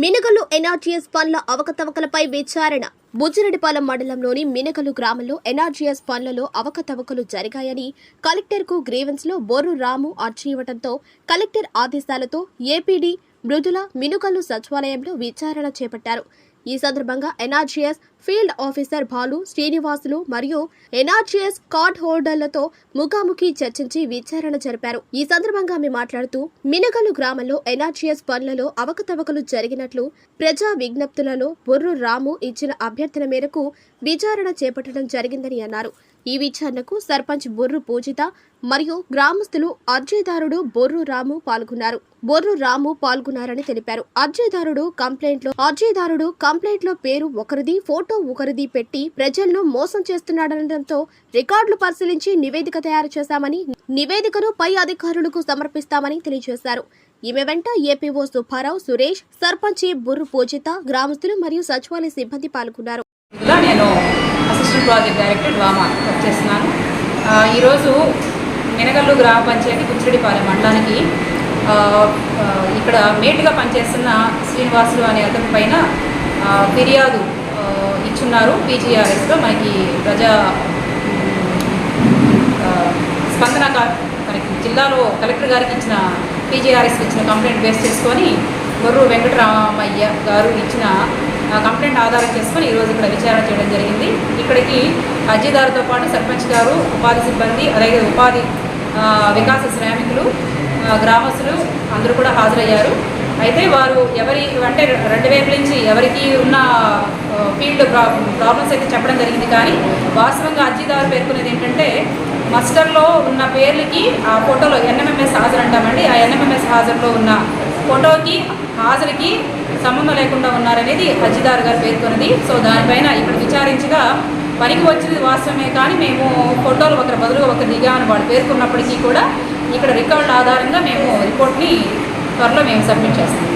మినగలు NREGS పనుల అవకతవకలపై విచారణ. బుజ్జిరెడ్డిపాలెం మండలంలోని మినగలు గ్రామంలో ఎన్ఆర్జీఎస్ పనులలో అవకతవకలు జరిగాయని కలెక్టర్కు గ్రీవెన్స్లో రాము అర్జీ ఇవ్వడంతో కలెక్టర్ ఆదేశాలతో ఏపీడీ మృదుల మినుగలు సచివాలయంలో విచారణ చేపట్టారు. ఈ సందర్భంగా NRGS field officer Balu Srinivasulu మరియు ఎన్ఆర్జీఎస్ కార్డ్ హోల్డర్లతో ముఖాముఖి చర్చించి విచారణ జరిపారు. ఈ సందర్భంగా ఆమె మాట్లాడుతూ మినగలు గ్రామంలో ఎన్ఆర్జీఎస్ పనులలో అవకతవకలు జరిగినట్లు ప్రజా విజ్ఞప్తులలో బొర్రు రాము ఇచ్చిన అభ్యర్థన మేరకు విచారణ చేపట్టడం జరిగిందని అన్నారు. ఈ విచారణకు సర్పంచ్ బొర్రు పూజిత మరియు గ్రామస్తులు అర్జీదారుడు బొర్రు రాము పాల్గొన్నారు. బొర్రు రాము పాల్గొన్నారని తెలిపారు. అర్జీదారుడు కంప్లైంట్లో అర్జీదారుడు కంప్లైంట్లో పేరు ఒకరిది ఫోటో ఒకరిది పెట్టి ప్రజలను మోసం చేస్తున్నాడనడంతో రికార్డులు పరిశీలించి నివేదిక తయారు చేశామని నివేదికను పై అధికారులకు సమర్పిస్తామని తెలియజేశారు. ఈమె వెంట ఏపీఓ సుబ్బారావు సురేష్ సర్పంచి బుర్రు పూజిత గ్రామస్తులు మరియు సచివాలయ సిబ్బంది పాల్గొన్నారు. నేను అసిస్టెంట్ ప్రాజెక్ట్ డైరెక్టర్ డ్రామా చేస్తున్నాను. ఈరోజు మెనగల్లు గ్రామ పంచాయతీ కుచ్చిరెడ్డిపాలెం మండలానికి ఇక్కడ మేటుగా పనిచేస్తున్న శ్రీనివాసులు అనే అతని పైన ఫిర్యాదు ఇచ్చున్నారు పీజీఆర్ఎస్లో. మనకి ప్రజా స్పందన మనకి జిల్లాలో కలెక్టర్ గారికి ఇచ్చిన పీజీఆర్ఎస్కి ఇచ్చిన కంప్లైంట్ బేస్ చేసుకొని గొర్రు వెంకటరామయ్య గారు ఇచ్చిన కంప్లైంట్ ఆధారం చేసుకొని ఈరోజు ఇక్కడ విచారణ చేయడం జరిగింది. ఇక్కడికి అర్జీదారుతో పాటు సర్పంచ్ గారు ఉపాధి సిబ్బంది అలాగే ఉపాధి వికాస శ్రామికులు గ్రామస్తులు అందరూ కూడా హాజరయ్యారు. అయితే వారు ఎవరి అంటే రెండు వైపు నుంచి ఎవరికి ఉన్న ఫీల్డ్ ప్రా ప్రాబ్లమ్స్ అయితే చెప్పడం జరిగింది. కానీ వాస్తవంగా అర్జీదారు పేర్కొనేది ఏంటంటే మస్టర్లో ఉన్న పేర్లకి ఆ ఫోటోలో ఎన్ఎంఎంఎస్ హాజరు అంటామండి ఆ ఎన్ఎంఎంఎస్ హాజరులో ఉన్న ఫోటోకి హాజరుకి సంబంధం లేకుండా ఉన్నారనేది అర్జీదారు గారు పేర్కొన్నది. సో దానిపైన ఇక్కడ విచారించగా పనికి వచ్చినది వాస్తవమే. కానీ మేము ఫోటోలు ఒకరి బదులుగా ఒకరు దిగామని వాడు పేర్కొన్నప్పటికీ కూడా ఇక్కడ రికార్డుల ఆధారంగా మేము రిపోర్ట్ని త్వరలో మేము సబ్మిట్ చేస్తాం.